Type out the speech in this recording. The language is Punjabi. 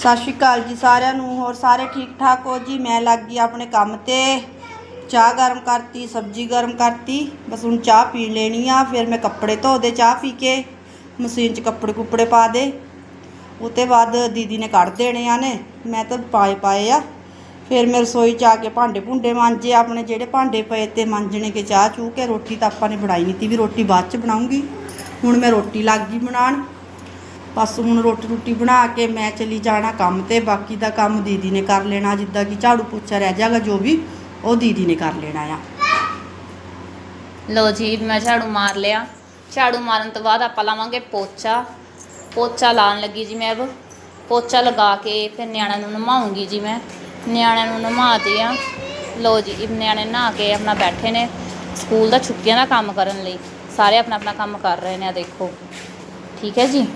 ਸਤਿ ਸ਼੍ਰੀ ਅਕਾਲ ਜੀ ਸਾਰਿਆਂ ਨੂੰ, ਹੋਰ ਸਾਰੇ ਠੀਕ ਠਾਕ ਹੋ ਜੀ? ਮੈਂ ਲੱਗ ਗਈ ਆਪਣੇ ਕੰਮ ਤੇ। ਚਾਹ ਗਰਮ ਕਰਤੀ, ਸਬਜ਼ੀ ਗਰਮ ਕਰਤੀ। ਬਸ ਹੁਣ ਚਾਹ ਪੀ ਲੈਣੀ ਆ, ਫਿਰ ਮੈਂ ਕੱਪੜੇ ਧੋ ਦੇ ਚਾਹ ਪੀ ਕੇ ਮਸ਼ੀਨ 'ਚ ਕੱਪੜੇ ਕੁੱਪੜੇ ਪਾ ਦੇ। ਉਤੇ ਬਾਅਦ ਦੀਦੀ ਨੇ ਕੱਢ ਦੇਣੇ ਆ ਨੇ, ਮੈਂ ਤਾਂ ਪਾਏ ਪਾਏ ਆ। ਫਿਰ ਮੈਂ ਰਸੋਈ 'ਚ ਆ ਕੇ ਭਾਂਡੇ ਭੁੰਡੇ ਮਾਂਜੇ, ਆਪਣੇ ਜਿਹੜੇ ਭਾਂਡੇ ਪਏ ਤੇ ਮਾਂਜਣੇ ਕੇ ਚਾਹ ਚੂ ਕੇ, ਰੋਟੀ ਤਾਂ ਆਪਾਂ ਨੇ ਬਣਾਈ ਨਹੀਂ ਤੀ, ਵੀ ਰੋਟੀ ਬਾਅਦ 'ਚ ਬਣਾਉਂਗੀ। ਹੁਣ ਮੈਂ ਰੋਟੀ ਲੱਗ ਗਈ ਬਣਾਉਣ। ਬਸ ਹੁਣ ਰੋਟੀ ਰੋਟੀ ਬਣਾ ਕੇ ਮੈਂ ਚਲੀ ਜਾਣਾ ਕੰਮ ਤੇ, ਬਾਕੀ ਦਾ ਕੰਮ ਦੀਦੀ ਨੇ ਕਰ ਲੈਣਾ, ਜਿੱਦਾਂ ਕਿ ਝਾੜੂ ਪੋਚਾ ਰਹਿ ਜਾਗਾ ਜੋ ਵੀ ਉਹ ਦੀਦੀ ਨੇ ਕਰ ਲੈਣਾ ਆ। ਲੋ ਜੀ, ਮੈਂ ਝਾੜੂ ਮਾਰ ਲਿਆ। ਝਾੜੂ ਮਾਰਨ ਤੋਂ ਬਾਅਦ ਆਪਾਂ ਲਾਵਾਂਗੇ ਪੋਚਾ। ਪੋਚਾ ਲਾਉਣ ਲੱਗੀ ਜੀ ਮੈਂ ਅਬ। ਪੋਚਾ ਲਗਾ ਕੇ ਫਿਰ ਨਿਆਣਿਆਂ ਨੂੰ ਨਮਾਉਂਗੀ ਜੀ ਮੈਂ। ਨਿਆਣਿਆਂ ਨੂੰ ਨਮਾਤੀ ਆ। ਲੋ ਜੀ ਨਿਆਣੇ ਨਹਾ ਕੇ ਆਪਣਾ ਬੈਠੇ ਨੇ। ਸਕੂਲ ਦਾ ਛੁੱਟੀਆਂ ਦਾ ਕੰਮ ਕਰਨ ਲਈ। ਸਾਰੇ ਆਪਣਾ ਆਪਣਾ ਕੰਮ ਕਰ ਰਹੇ ਨੇ, ਆ ਦੇਖੋ। ਠੀਕ ਹੈ ਜੀ?